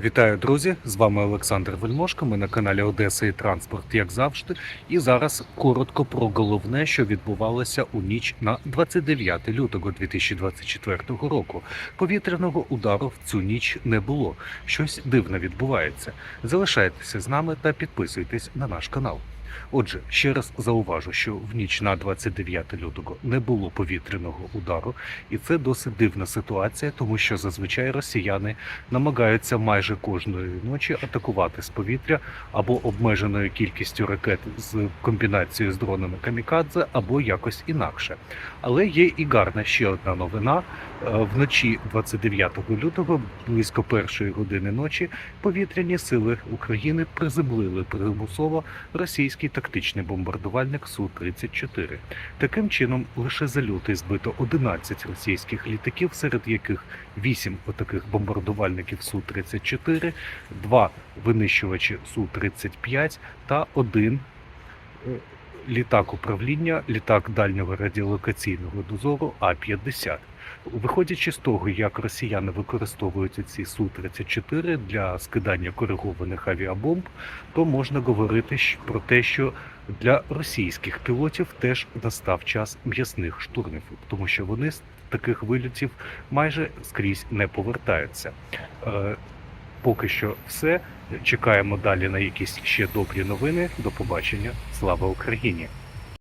Вітаю, друзі! З вами Олександр Вельмошко. Ми на каналі Одеса і Транспорт, як завжди. І зараз коротко про головне, що відбувалося у ніч на 29 лютого 2024 року. Повітряного удару в цю ніч не було. Щось дивне відбувається. Залишайтеся з нами та підписуйтесь на наш канал. Отже, ще раз зауважу, що в ніч на 29 лютого не було повітряного удару, і це досить дивна ситуація, тому що зазвичай росіяни намагаються майже кожної ночі атакувати з повітря або обмеженою кількістю ракет з комбінацією з дронами камікадзе, або якось інакше. Але є і гарна ще одна новина. Е, Вночі 29 лютого, близько першої години ночі, повітряні сили України приземлили примусово російський тактичний бомбардувальник Су-34. Таким чином, лише за лютий збито 11 російських літаків, серед яких 8 отаких бомбардувальників Су-34, 2 винищувачі Су-35 та один е, літак управління, літак дальнього радіолокаційного дозору А-50. Виходячи з того, як росіяни використовують ці Су-34 для скидання коригованих авіабомб, то можна говорити про те, що для російських пілотів теж настав час м'ясних штурмів, тому що вони з таких вильотів майже скрізь не повертаються. Поки що все. Чекаємо далі на якісь ще добрі новини. До побачення. Слава Україні!